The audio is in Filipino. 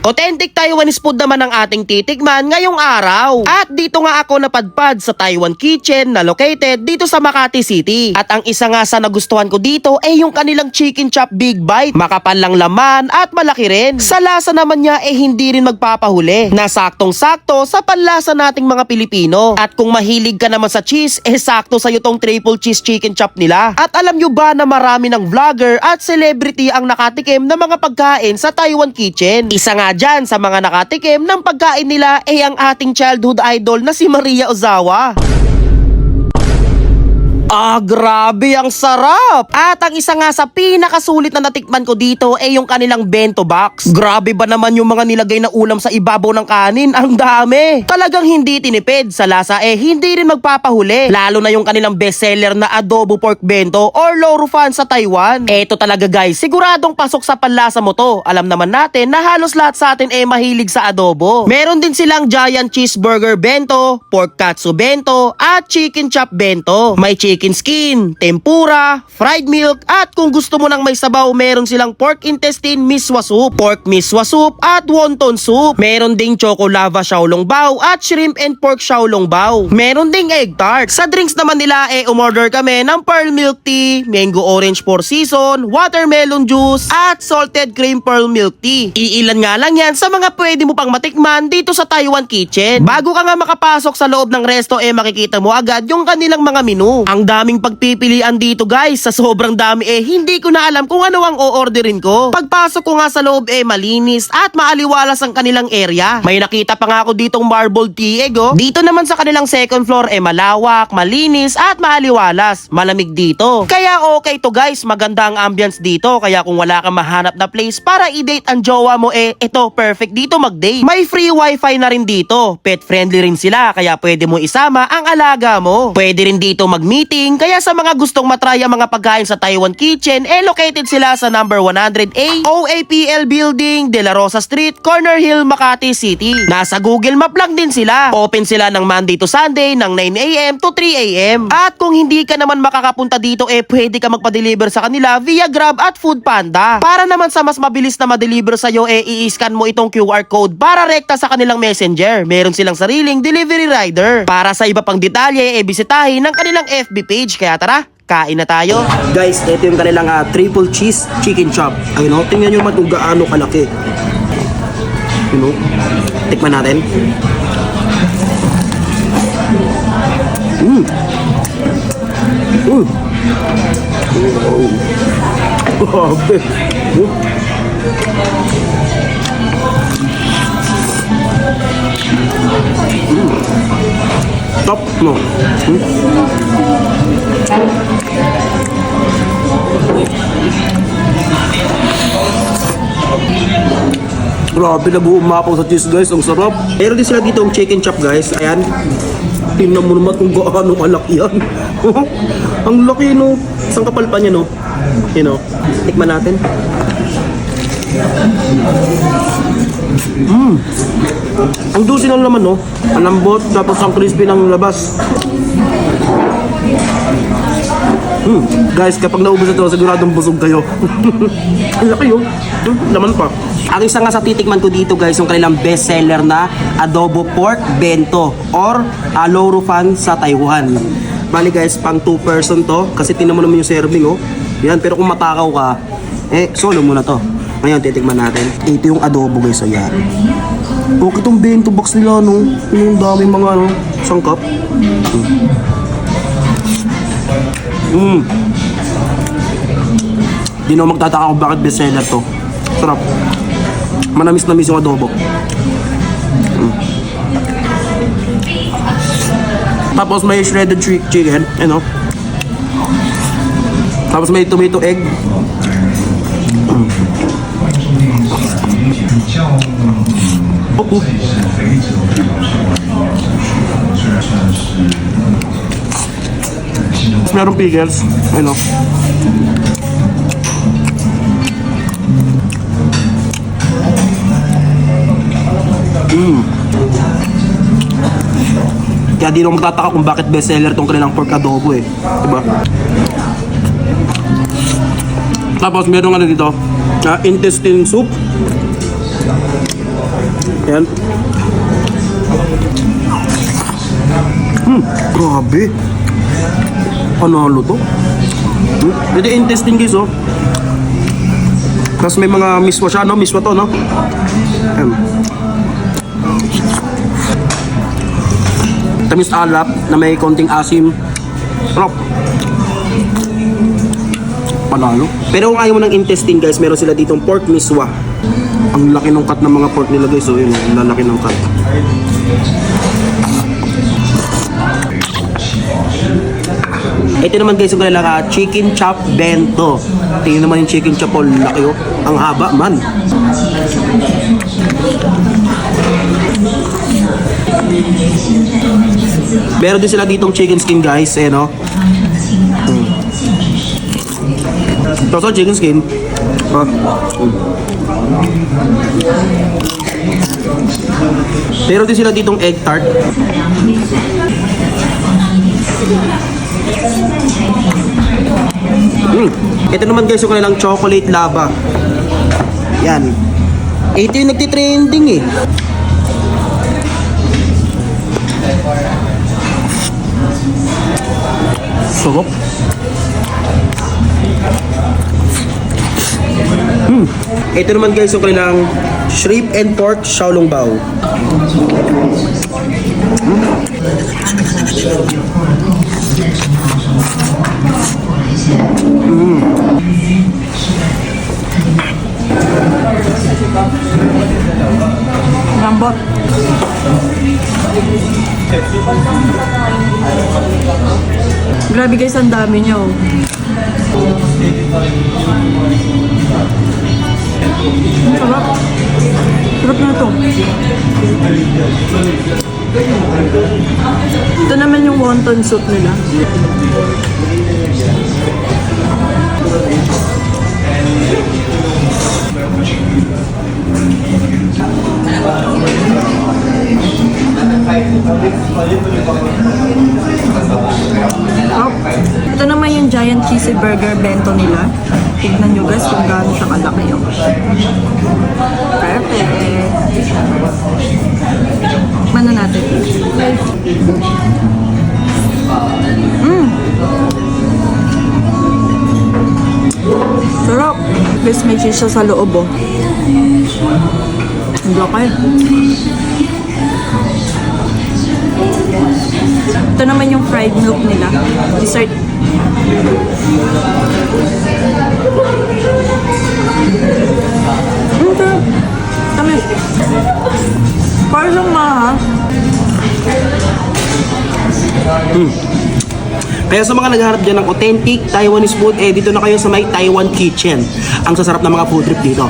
Authentic Taiwanese food naman ang ating titikman ngayong araw. At dito nga ako napadpad sa Taiwan Kitchen na located dito sa Makati City. At ang isa nga sa nagustuhan ko dito ay yung kanilang chicken chop big bite. Makapal lang laman at malaki rin. Sa lasa naman niya eh hindi rin magpapahuli. Na saktong-sakto sa panlasa nating mga Pilipino. At kung mahilig ka naman sa cheese, eh sakto sa'yo tong triple cheese chicken chop nila. At alam nyo ba na marami ng vlogger at celebrity ang nakatikim ng mga pagkain sa Taiwan Kitchen? Isa nga dyan sa mga nakatikim ng pagkain nila ay ang ating childhood idol na si Maria Ozawa. Ah, grabe ang sarap! At ang isa nga sa pinakasulit na natikman ko dito ay yung kanilang bento box. Grabe ba naman yung mga nilagay na ulam sa ibabaw ng kanin? Ang dami! Talagang hindi tinipid. Sa lasa eh hindi rin magpapahuli. Lalo na yung kanilang bestseller na adobo pork bento or loro fan sa Taiwan. Eto talaga guys, siguradong pasok sa panlasa mo to. Alam naman natin na halos lahat sa atin eh mahilig sa adobo. Meron din silang giant cheeseburger bento, pork katsu bento, at chicken chop bento. May chicken skin, tempura, fried milk, at kung gusto mo ng may sabaw, meron silang pork intestine miswa soup, pork miswa soup, at wonton soup. Meron ding choco lava xiaolong bao at shrimp and pork xiaolong bao. Meron ding egg tart. Sa drinks naman nila, eh, umorder kami ng pearl milk tea, mango orange four season, watermelon juice, at salted cream pearl milk tea. Iilan nga lang yan sa mga pwede mo pang matikman dito sa Taiwan Kitchen. Bago ka nga makapasok sa loob ng resto, eh makikita mo agad yung kanilang mga menu. Ang daming pagpipilian dito guys. Sa sobrang dami eh, hindi ko na alam kung ano ang o-orderin ko. Pagpasok ko nga sa loob eh, malinis at maaliwalas ang kanilang area. May nakita pa nga ako ditong marble tieg oh. Dito naman sa kanilang second floor eh, malawak, malinis at maaliwalas. Malamig dito. Kaya okay to guys, maganda ang ambience dito. Kaya kung wala kang mahanap na place para i-date ang jowa mo eh, ito perfect dito mag-date. May free wifi na rin dito. Pet friendly rin sila kaya pwede mo isama ang alaga mo. Pwede rin dito mag-meeting kaya sa mga gustong matry ang mga pagkain sa Taiwan Kitchen, eh located sila sa number 100A OAPL Building, De La Rosa Street, Corner Hill, Makati City. Nasa Google Map lang din sila. Open sila ng Monday to Sunday ng 9am to 3am. At kung hindi ka naman makakapunta dito, eh pwede ka magpa-deliver sa kanila via Grab at Food Panda. Para naman sa mas mabilis na ma-deliver sa'yo, eh i-scan mo itong QR code para rekta sa kanilang messenger. Meron silang sariling delivery rider. Para sa iba pang detalye, eh bisitahin ng kanilang FB page. Kaya tara, kain na tayo. Guys, ito yung kanilang ah, triple cheese chicken chop. Ayun o, tingnan nyo naman kung gaano kalaki. Yun o, tikman natin. Mm. Mm. Oh. Grabe. Mm. Top no. Mm. Grabe na buong sa cheese guys, ang sarap. Meron din sila dito ang chicken chop guys, ayan. Tingnan mo naman kung gaano kalaki yan. ang laki no. Isang kapal pa niya no. You know, tikman natin. Mm. Ang dulce ng laman no. Ang lambot tapos ang crispy ng labas. Hmm. Guys, kapag naubos ito, siguradong busog kayo. Ang laki yun. Hmm, laman pa. Ang isa nga sa titikman ko dito guys, yung kanilang bestseller na adobo pork bento or uh, loro fan sa Taiwan. Bali guys, pang 2 person to kasi tinan mo naman yung serving oh. Yan, pero kung matakaw ka, eh solo muna to. Ngayon, titikman natin. Ito yung adobo guys, so yan. Okay tong bento box nila no. Yung dami mga ano, sangkap. Mm. Di na magtataka kung bakit bestseller to. Sarap. Manamis na miss yung adobo. Mm. Tapos may shredded chi- chicken, you know. Tapos may tomato egg. Oh, oh. Tapos merong pickles. Ano? Mm. Kaya di ako magtataka kung bakit bestseller tong kanilang pork adobo eh. Diba? Tapos merong ano dito, uh, intestine soup. Yan. Hmm, grabe. Panalo to. Hmm, ito intestine guys, oh. Tapos may mga miswa siya, no? Miswa to, no? Ayan. Tamis alap na may konting asim. Sarap. Panalo. Pero kung ayaw mo ng intestine guys, meron sila ditong pork miswa. Ang laki ng cut ng mga pork nila guys. So yun, ang lalaki ng cut. Ito naman guys yung kanilang ah, chicken chop bento. Tingnan naman yung chicken chop oh, laki oh. Ang haba man. Meron din sila ditong chicken skin guys, eh no. Hmm. So, chicken skin. Meron din sila ditong egg tart. Mm. Ito naman guys yung kanilang chocolate lava. Yan. Ito yung nagtitrending eh. Sarap. Hmm. Ito naman guys yung kanilang shrimp and pork xiaolongbao. Lambot. Grabe guys, ang dami nyo. Ang na to. Ito naman yung wonton soup nila. Cheesy burger bento nila. Tignan nyo guys kung gaano siya kalaki yun. Perfect. Mana natin. Mm. Sarap. Guys, may cheese siya sa loob oh. Ang laki. Ito naman yung fried milk nila. Dessert. Sarap. Tamis. Parang siyang maha. Kaya sa mga naghahanap dyan ng authentic Taiwanese food, eh dito na kayo sa may Taiwan Kitchen. Ang sasarap ng mga food trip dito.